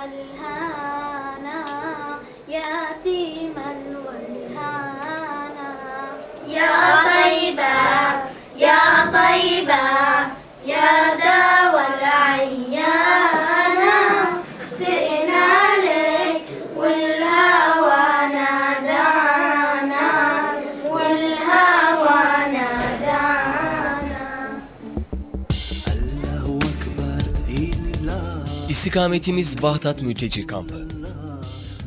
والهانا يتيما والهانا يا İstikametimiz Bağdat Mülteci Kampı.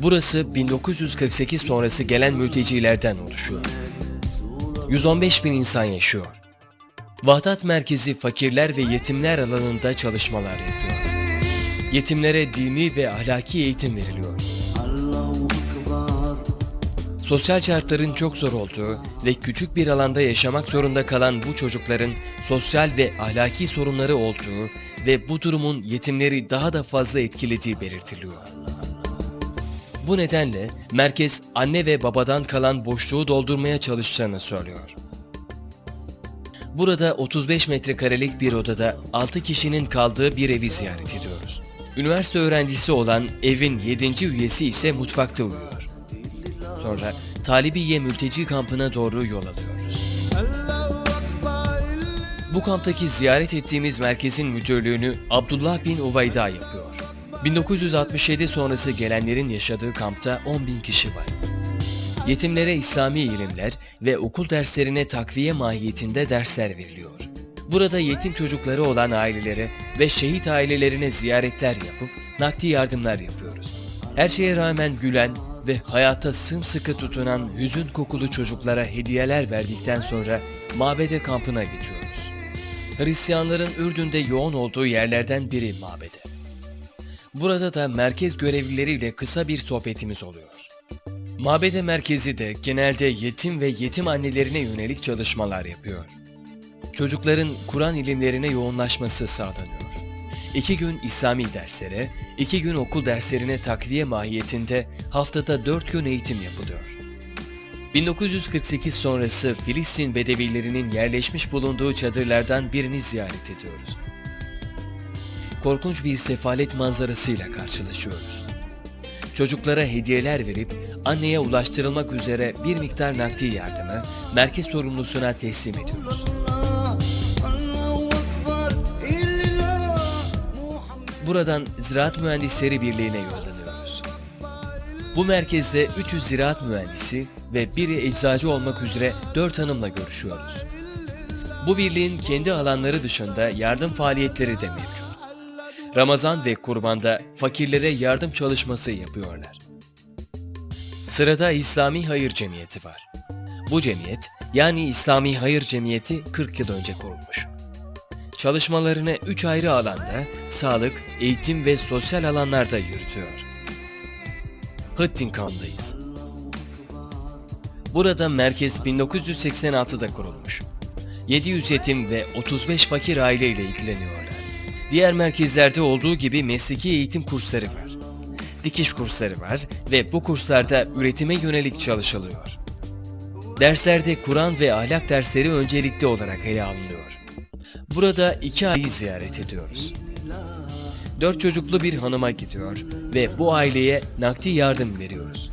Burası 1948 sonrası gelen mültecilerden oluşuyor. 115 bin insan yaşıyor. Vahdat Merkezi fakirler ve yetimler alanında çalışmalar yapıyor. Yetimlere dini ve ahlaki eğitim veriliyor. Sosyal şartların çok zor olduğu ve küçük bir alanda yaşamak zorunda kalan bu çocukların sosyal ve ahlaki sorunları olduğu ve bu durumun yetimleri daha da fazla etkilediği belirtiliyor. Bu nedenle merkez anne ve babadan kalan boşluğu doldurmaya çalıştığını söylüyor. Burada 35 metrekarelik bir odada 6 kişinin kaldığı bir evi ziyaret ediyoruz. Üniversite öğrencisi olan evin 7. üyesi ise mutfakta uyuyor. Sonra Talibiye mülteci kampına doğru yol alıyoruz. Bu kamptaki ziyaret ettiğimiz merkezin müdürlüğünü Abdullah bin Uvayda yapıyor. 1967 sonrası gelenlerin yaşadığı kampta 10 bin kişi var. Yetimlere İslami ilimler ve okul derslerine takviye mahiyetinde dersler veriliyor. Burada yetim çocukları olan ailelere ve şehit ailelerine ziyaretler yapıp nakdi yardımlar yapıyoruz. Her şeye rağmen gülen ve hayata sımsıkı tutunan hüzün kokulu çocuklara hediyeler verdikten sonra mabede kampına geçiyoruz. Hristiyanların Ürdün'de yoğun olduğu yerlerden biri mabede. Burada da merkez görevlileriyle kısa bir sohbetimiz oluyor. Mabede merkezi de genelde yetim ve yetim annelerine yönelik çalışmalar yapıyor. Çocukların Kur'an ilimlerine yoğunlaşması sağlanıyor. İki gün İslami derslere, iki gün okul derslerine takviye mahiyetinde haftada dört gün eğitim yapılıyor. 1948 sonrası Filistin Bedevilerinin yerleşmiş bulunduğu çadırlardan birini ziyaret ediyoruz. Korkunç bir sefalet manzarasıyla karşılaşıyoruz. Çocuklara hediyeler verip anneye ulaştırılmak üzere bir miktar nakdi yardımı merkez sorumlusuna teslim ediyoruz. Buradan Ziraat Mühendisleri Birliği'ne yollanıyoruz. Bu merkezde 300 ziraat mühendisi ve biri eczacı olmak üzere 4 hanımla görüşüyoruz. Bu birliğin kendi alanları dışında yardım faaliyetleri de mevcut. Ramazan ve kurbanda fakirlere yardım çalışması yapıyorlar. Sırada İslami Hayır Cemiyeti var. Bu cemiyet yani İslami Hayır Cemiyeti 40 yıl önce kurulmuş. Çalışmalarını üç ayrı alanda sağlık, eğitim ve sosyal alanlarda yürütüyor. Hıttinkan'dayız. Burada merkez 1986'da kurulmuş. 700 yetim ve 35 fakir aile ile ilgileniyorlar. Diğer merkezlerde olduğu gibi mesleki eğitim kursları var. Dikiş kursları var ve bu kurslarda üretime yönelik çalışılıyor. Derslerde Kur'an ve ahlak dersleri öncelikli olarak ele alınıyor. Burada iki aileyi ziyaret ediyoruz. Dört çocuklu bir hanıma gidiyor ve bu aileye nakdi yardım veriyoruz.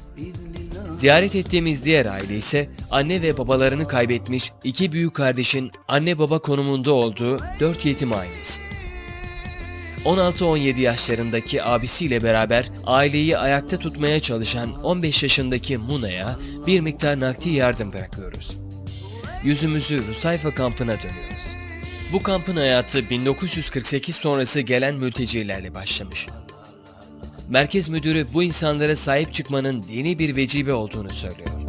Ziyaret ettiğimiz diğer aile ise anne ve babalarını kaybetmiş iki büyük kardeşin anne baba konumunda olduğu dört yetim ailesi. 16-17 yaşlarındaki abisiyle beraber aileyi ayakta tutmaya çalışan 15 yaşındaki Muna'ya bir miktar nakdi yardım bırakıyoruz. Yüzümüzü Rusayfa kampına dönüyoruz. Bu kampın hayatı 1948 sonrası gelen mültecilerle başlamış. Merkez müdürü bu insanlara sahip çıkmanın dini bir vecibe olduğunu söylüyor.